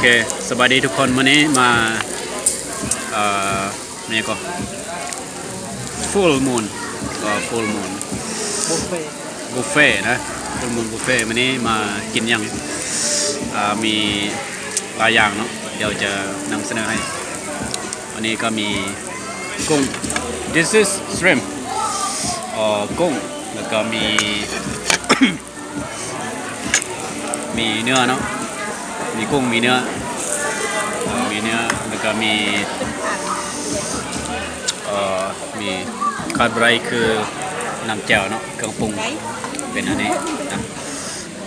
เคสวัสดีทุกคนวันนี้มาเอ่อนี่ก็ full moon ก็ full moon บุฟเฟ่บุฟเฟ่นะ full moon บุฟเฟ่วันนี้มากินยังอ่ามีหลายอย่างเนาะเดี๋ยวจะนำเสนอให้ วันนี้ก็มีกุ้ง this is shrimp เอ่อกุ้งแล้วก็มี มีเนื้อเนาะ มีกุ้งมีเนื้อ มีเนื้อแล้วก็มีเอ่อมีคาร์บไรคือน้ำแจ่วเนาะเครื่องปรุงเป็นอันนี้นะ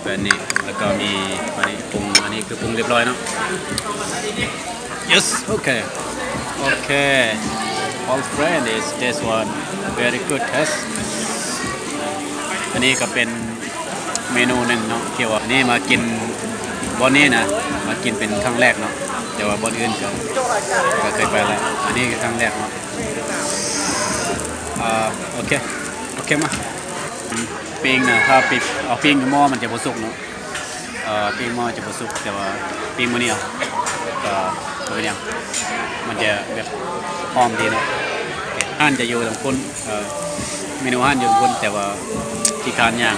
เป็นอันนี้แล้วก็มีอันนี้ปรุงอันนี้คือปรุงเรียบร้อยเนาะ yes okay okay all friend is this one very good test อันนี้ก็เป็นเมนูหนึ่งเนาะที่ยว่าอันนี้มากิน บอนนี้นะมากินเป็นครั้งแรกเนาะแต่ว่าบอนอื่นก็ก็เคยไปแล้วอันนี้คือครั้งแรกเนาะอ่าโอเคโอเคมาปิ้งนะถ้าปิดเอาปิ้งหม้อมันจะบ่สุกเนาะเอ่อปิ้งหม้อจะบ่สุกแต่ว่าปิ้งมื้อนี้เอาก็ก็เป็นยังมันจะแบบหอมดีเนาะอเคห้านจะอยู่ตรงคุณเอ่อเมนูห้านอยู่ตรงคุณแต่ว่าที่การย่าง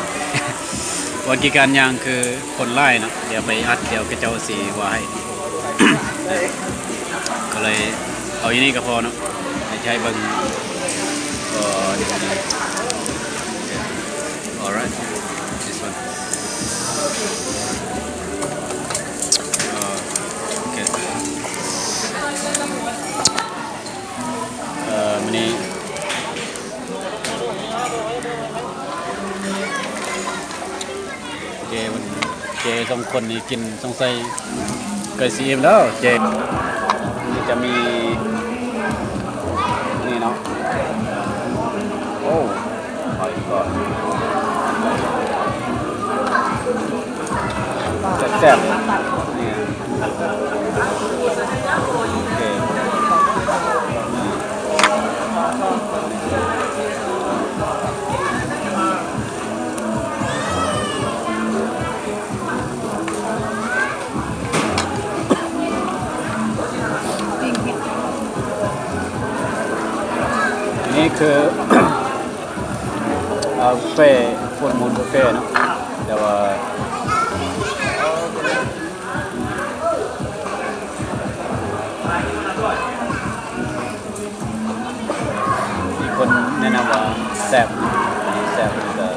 วันกีการยางคือคนไล่นะเดี๋ยวไปอัดเดี๋ยวกระเจ้าสีว่าให้ก็เลยเอาอย่างนี้ก็พอเนาะใใช้บิ่งก็ดีดี alright this one เอ่อโอเคเอ่อมันนี้ เจมัน เจสองคนนี่กินสงสัยเกิดซีเอ็มแล้วเจนี่จะมี นี่เนาะโอ้หอยก็แซ่บๆนี่โนนี้คือเอ่อบุฟเฟ่ฟุตมูลบุฟเฟ่นาะแต่ว่ามีคนแนะนำว่าแซ่บนี่แซ่บแต่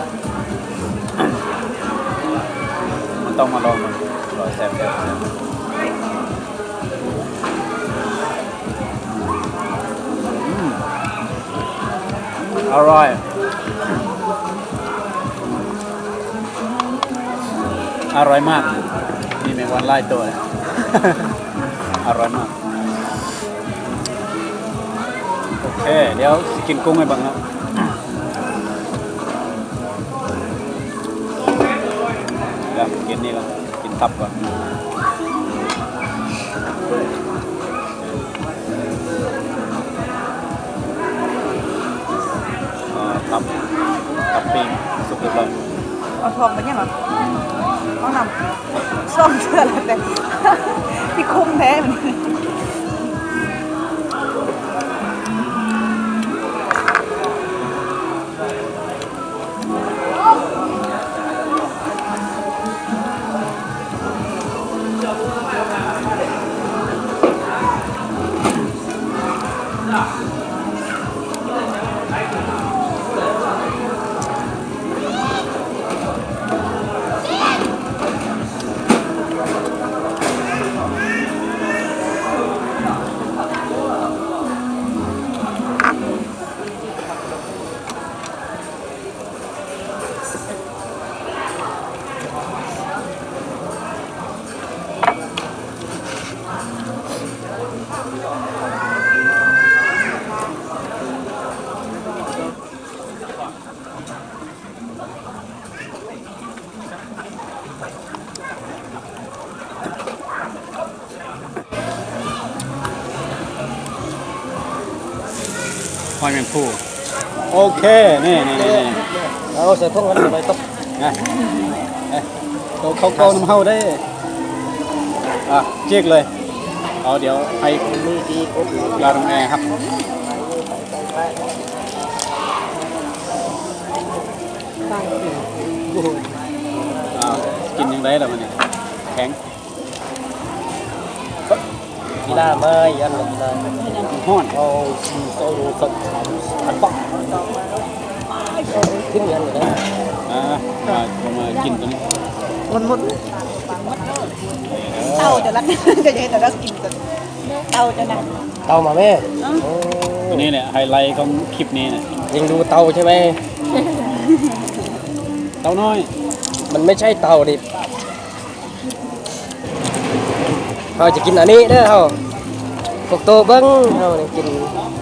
มันต้องมาลองมันรอยแซ่บแซ่บ อร่อยอร่อยมาก นี่แมงวันไล่ตัวเลยอร่อยมาก โอเค เดี๋ยวกินกุ้งให้บังครับเดี๋ยวกินนี่ก่อนกินตับก่อน ปิ้งสุกเรียบร้อยเอาทองไปเนี่ยเหรอเองนำส้มเสื้อแล้วแต่ที่คุ้มแท้มัน หอยแมงผู้โอเค นี่นี่นี่นี่เอาใส่ทองกันไปตบนะเอ๊ะเขาเขาเขาน้ำเฮาได้ อะเจ๊กเลย เอาเดี๋ยวให้มีดีกบปลาตรงแอร์ครับอ่ากินยังไงล่ะมันเนี่ยแข็ง กีฬาไม้ยันลำนาห้อนเอาชีโซ่สักพันปักขึ้นยันเลยนะอ่ามามากินตัวนี้มันหมดเต่าจะรักจะยังแต่รักกินแต่เต่าจะนั่งเตามาแม่ตัวนี้เนี่ยไฮไลท์ของคลิปนี้เนี่ยยังดูเตาใช่ไหมเต้าน้อย มันไม่ใช่เตาดิ เขาจะกินอันนี้เด้อเขาพวกโตเบิ้งเขาเนี่ยกิน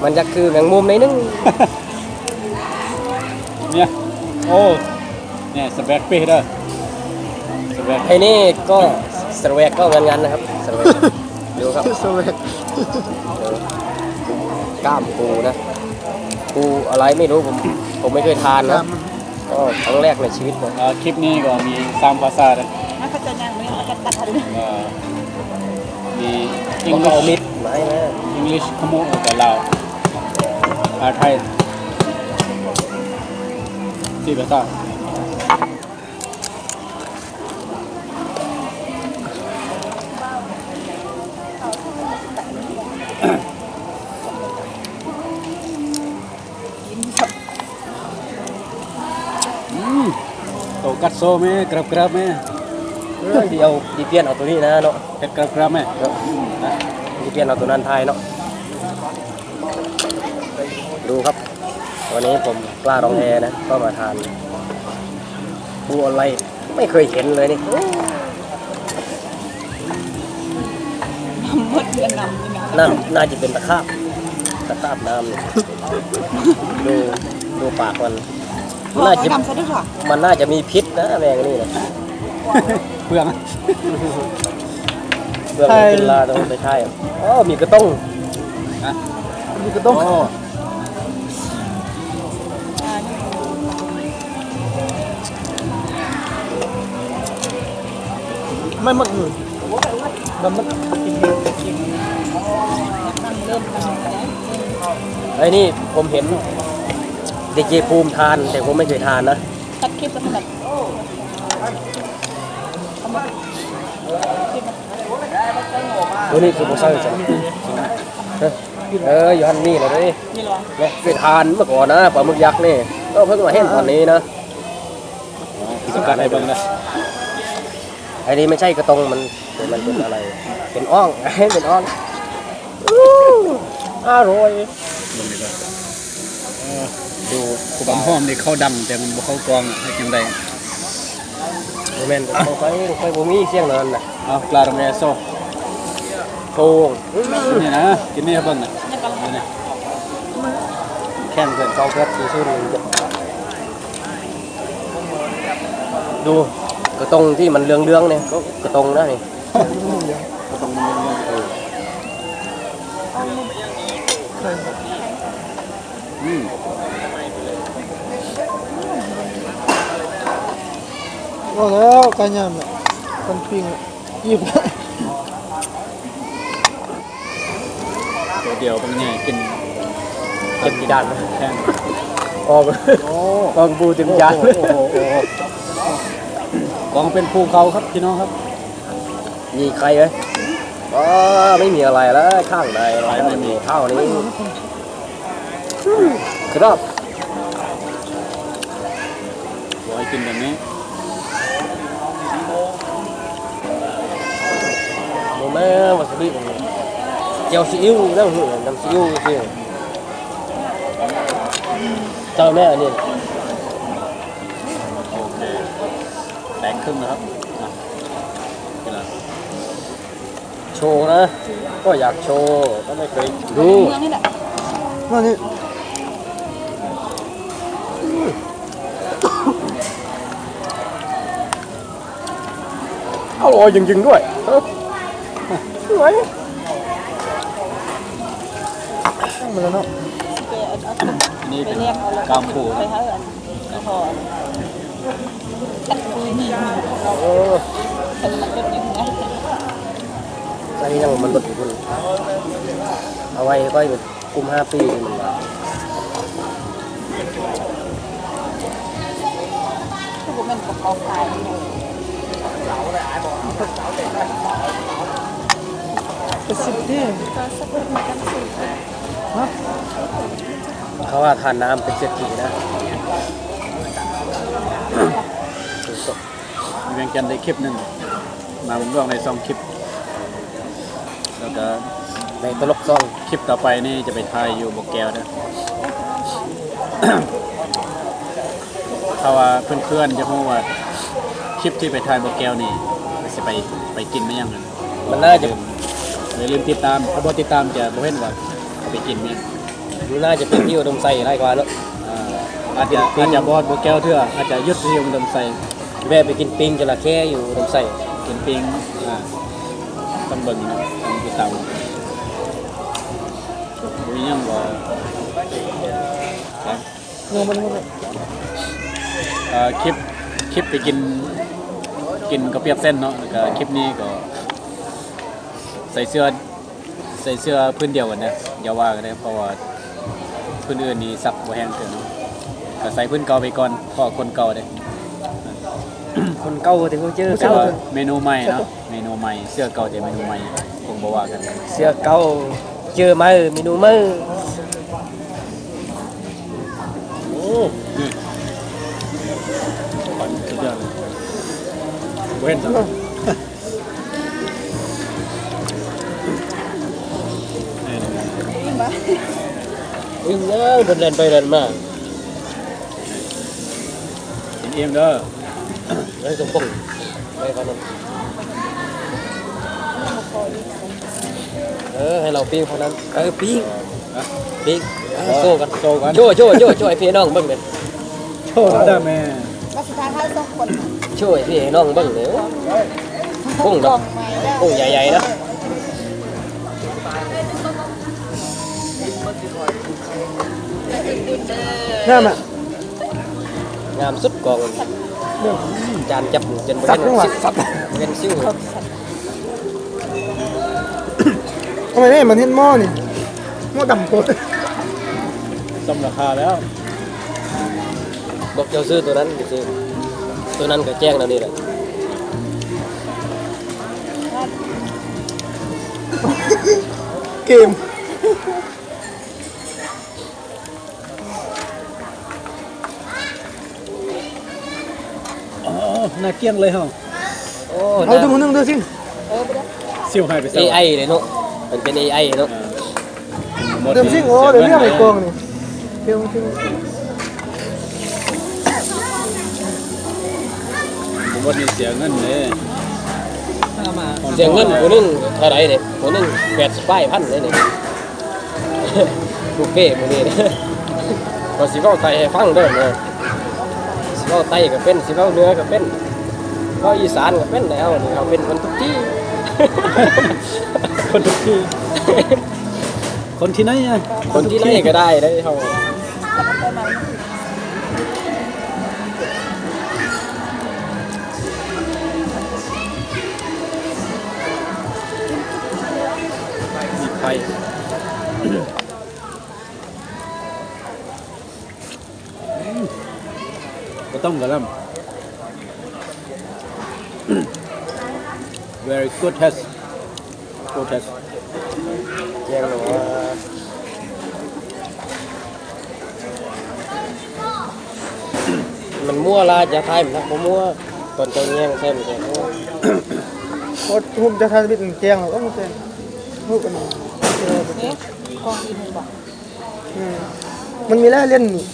มันจะคือแมงมุมในนึง เนี่ยโอ้เนี่ยสแบ็คเป้เด้อสแบ็คไอ้นี่ก็สแวกก็งันๆนะครับสแวกดูครับสแวกกล้ามปูนะปูอะไรไม่รู้ผมผมไม่เคยทานนะก็ครั้งแรกในชีวิตเลยอ่าคลิปนี้ก็มีสามภาษาเลยนะเขาจะนั่งไม่เขาจะตัดทันเอ่อ มีต้องเอามิ English ดไม้นะ English ขโมยแต่เราวอาไทยที่ภาษาอืมโตกัดโซไหมกรับกรับไหมเออเดียวดีเปลี่ยนเอาตัวนี้นะเนาะ เผ็ดกรับกรับไหมนะดีเปลี่ยนเอาตัวนั้นไทยเนาะดูครับ วันนี้ผมกล้ารองแอนะ ก็มาทานปูอะไรไม่เคยเห็นเลยนี่หมดเดือนนำนี่นะน่าน่าจะเป็นตะขาบตะขาบน้ำนี่ดูดูปากมันน่าจะนำซะด้วยค่ะมันน่าจะมีพิษนะแมงนี่นะเปลือง เบื้องกินลาต้องไปใช่อ๋อมีกระต้งนะมีกระต้งโอ้ไม่หมดมันมันมันเริ่มทำแล้วไอ้นี่ผมเห็นเด็กเจภูมิทาน แต่ผมไม่เคยทานนะตัดคลิปแล้วขนาด ตัวนี้คือผมใส่ใช่เอออยู่ฮันนี่เลยด้วยนี่หรอเนี่ยเคยทานเมื่อก่อนนะปลาหมึกยักษ์นี่ก็เพิ่งมาเห็นตอนนี้นะสกัดให้เบิ่งนะไอ้นี่ไม่ใช่กระตงมันมันเป็นอะไร เป็นอ่องเป็นอ่องอู้อร่อยเบิ่งดีกว่าเออดูความหอมนี่เข้าดังแต่มันบ่เข้ากรองอะให้จังไดโมเมนต์เอาไปไปบ่มีเสียงนอนนะเอาปลาตรงแอร์โซ โชงนี่นะกินนี่ให้เบิ่งนะนี่นะแข่งกันเพื่อนสี่ชื่อหนึ่งดูกระตงที่มันเลืองๆเนี่ยก็กระตงนะนี่กระตรงเลืองๆอืมว่าแล้วกันยามน่ะกันปิ้งยิบ เดี๋ยวเดี๋ยวเป็นไงกินเก็บกี่จานแข้งออกโอ้กองปูเต็มจานโอ้โหโอ้โหกองเป็นภูเขาครับพี่น้องครับ มีใครไหมอ๋อไม่มีอะไรแล้วข้างในไม่มีเท่านี้ครับบอยกินแบบนี้โมแม่วาซาบิเจียวซีอิ๊วน้ำหืน้ำซีอิ๊วสิเจ้าแม่อันนี้โอเคแตกครึ่งนะครับอะเวลาโชว์นะ ก็อยากโชว์ก็ไม่เคยดูเมืองนี่แหละมานี่อร่อยจริงๆด้วยเอ้าสวย ตั้ง มาแล้วเนาะไปเอาเอาอันนี้ไปเป็นเรียกาแล้วกามปูไปหาอันกระพอตัดปืนเออเป็นมันก็ยังไงอันนี้ยังมันลดอยู่คุณเอาไว้ก็อยู่กุมห้าปีมันว่าคือมเป็นกระเพราขายเป็นสิบที่ฮะ เขาว่าทานน้ำเป็นเศรษฐีนะเวียงจันทร์ได้คลิปหนึงมาผมลองในซองคลิป แล้วก็ในตลกซ่องคลิปต่อไปนี่จะไปถ่ายอยู่บกแก้วนะถ้าว่าเพื่อนๆจะพูดว่าคลิปที่ไปถ่ายบกแก้วนี่จะไปไปกินไหมยังไงมันน่าจะอย่าลืมติดตามถ้าบ่ติดตามจะบ่เห็นว่า ไปกินไหมมันน่าจะเป็นที่อุดมใส่ไรกว่าเนาะอ่าอาจจะอาจจะบอดบกแก้วเถื่ออาจจะยุดที่อุดมใส่แม่ไปกินปิ้งจระเข้อยู่อุดมใส่กินปิงอ่าต้องเบิ่งนะต้องติดตามมียังบ่ครับเงินมันหมดเลยเอ่อคลิปคลิปไปกินกินกระเปียกเส้นเนาะแล้วก็คลิปนี้ก็ ใส่เสื้อใส่เสื้อพื้นเดียวกันนะ อย่าว่ากันนะเพราะว่าพื้นอื่นนี่ซักบ่แห้งเกินเนาะก็ใส่พื้นเก่าไปก่อนเพราะคนเก่าเด้คนเก่าที่เขาเจอเสื้เก่าอเมนูใหม่เนาะเมนูใหม่เสื้อเก่าแต่เมนูใหม่คงบ่ว่ากันเสื้อเก่าเจอมาเมนูมือโอ้นี่ขอนสุดยอดเลยบ่เห็นจัง วิ่งเอ้ยเดินเดินไปเดินมากินเองเด้อไอ้สมพงษ์ไปฟันนเออให้เราปิ้งพนั้นเออปิ้งปิ้งโซ่กันโชว์กันโช่วยช่วยช่วยช่วยพี่น้องเบิ่งเลยโชว์ได้แม่ว่าสุดท้ายเขาต้องคนโช่วยพี่น้องเบิ่งเลยกุ้งกล่อเนาะงใหม่งใหญ่ๆนะ นั่นอะงามสุดกองจานจับจนบ่สับเห็นจังหวะซิวสับบ่เห็นซิวทำไมเนี่ยมันเห็นหม้อนี่หม้อดำโคตรสมราคาแล้ว บอกเจ้าซื้อตัวนั้นก็ซื้อตัวนั้นก็แจ้งแล้วนี่แหละเกม อ๋ นาเกลี้ยงเลยเหรอโอ้เอาดูมือนึงดูสิเออไปเลยวให้ไปเอไอเลยเนาะมันเป็น AI เนาะเดิมสิโอ้เดี๋ยวเรียกไอ้กองนี่เดี๋ยวสิผมว่านี่เสียเงินเลยเสียเงินผู้นึงเท่าไหร่เนี่ยผู้นึงแปดสิบป้ายพันเลยเนี่ยบุฟเฟ่ต์มื้อนี้เนี่ยก็สิเว้าไทยให้ฟังเด้อเนาะสิเว้าไทยก็เป็นสิเว้าเนื้อก็เป็น เว้าอีสานก็เป็นแล้วนี่เขาเป็นคนทุกที่ คนทุกที่ คนที่ไหนอะคนที่ไหนก็ได้ได้เขาไปมามีไฟก็ต้องกระลำ very good test good test แจ้งเลยว่ามันมั่วลาจะทายมันนะบ่มั่วตอนเจ้าแย่งใช่มันจะมั่วโอ้ทุบจะทานบิดแกงหรอก็ไม่แกงทุบกันเนี่ยกองอีกหนึ่งบอกมันมีแล้วเล่นนี่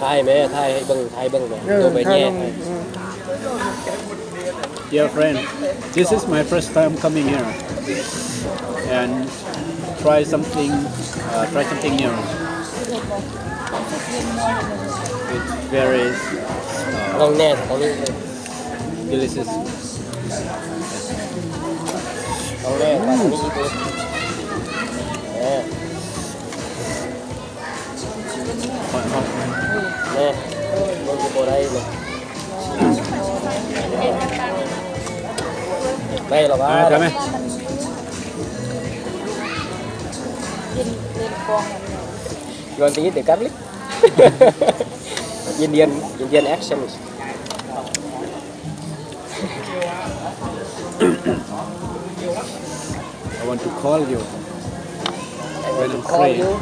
ทายแม่ทายให้เบิ่งทายเบิ่งบ่เออตัวไปทานแย่ลงให้อืม dear friend, this is my first time coming here and try something, uh, try something new. It's very uh, delicious. Mm. Ba? You want to eat the garlic? Indian, Indian. I want to call you. I want to call you.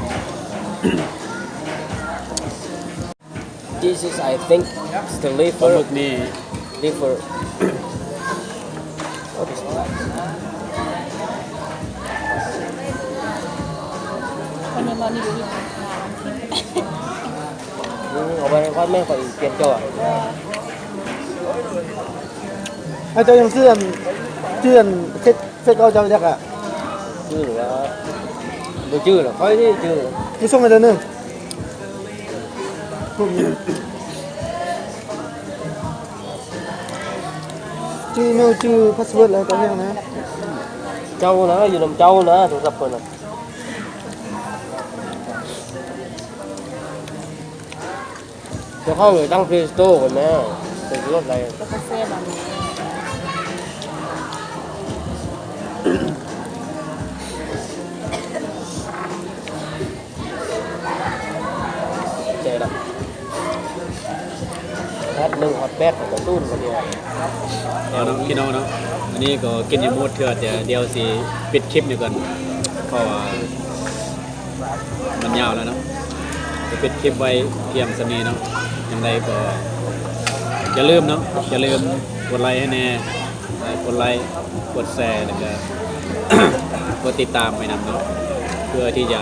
this is, I think, the liver. liver. ลาหมึ liver. กนี่ liver. what is that? วันนี้มานี่อยู่ที่ Ừ, ở bên con mấy phải tiền cho à? ไอ้เจ้ายังเสื่อนเสื่อนเซ็ตเซ็ตเอาเจ้าจักอะ chứ là đồ chứ là khói đi chứ นี่ส่งมาเดือนหนึง ชื่อเมลชื่อพาสเวิร์ดอะไรกันเนี่ยนะ trâu nó vừa làm trâu nữa tụ tập rồi nè cho không người đăng phê store rồi nè từ lúc này ก็กาแฟแบบนี้ hát lưng hot bét của tun còn điều เอาเนาะพี่น้องเนาะอันนี้ก็กินยังหมดเถื่อแต่เดี๋ยวสิปิดคลิปนี่ก่อนเพราะว่ามันยาวแล้วเนาะจะปิดคลิปไว้เพียงสนีเนาะยังไงก็อย่าลืมเนาะอย่าลืมกดไลค์ให้แน่กดไลค์กดแชร์แล้วก็กดติดตามไปนำเนาะเพื่อที่จะ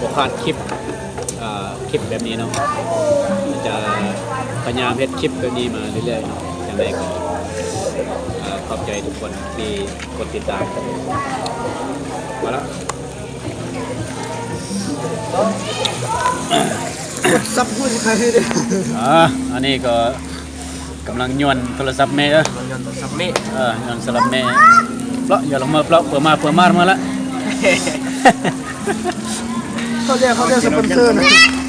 บ่พลาดคลิปคลิปแบบนี้เนาะจะ ยายามเฮ็ดคลิปแบบนี้มาเรื่อยๆเนาะย่างไรก็ขอบใจทุกคนที่กดติดตามมาแล้วซับพูดใครได้อ่าอันนี้ก็กำลังยวนโทรศัพท์แม่เด้อ sắp mẹ เออยวนโทรศัพท์แม่เปล่าอย่าลงมาเปล่าเปิดมาเปิดมามาละเขาเรียกเขาเรียกสปอนเซอร์นะ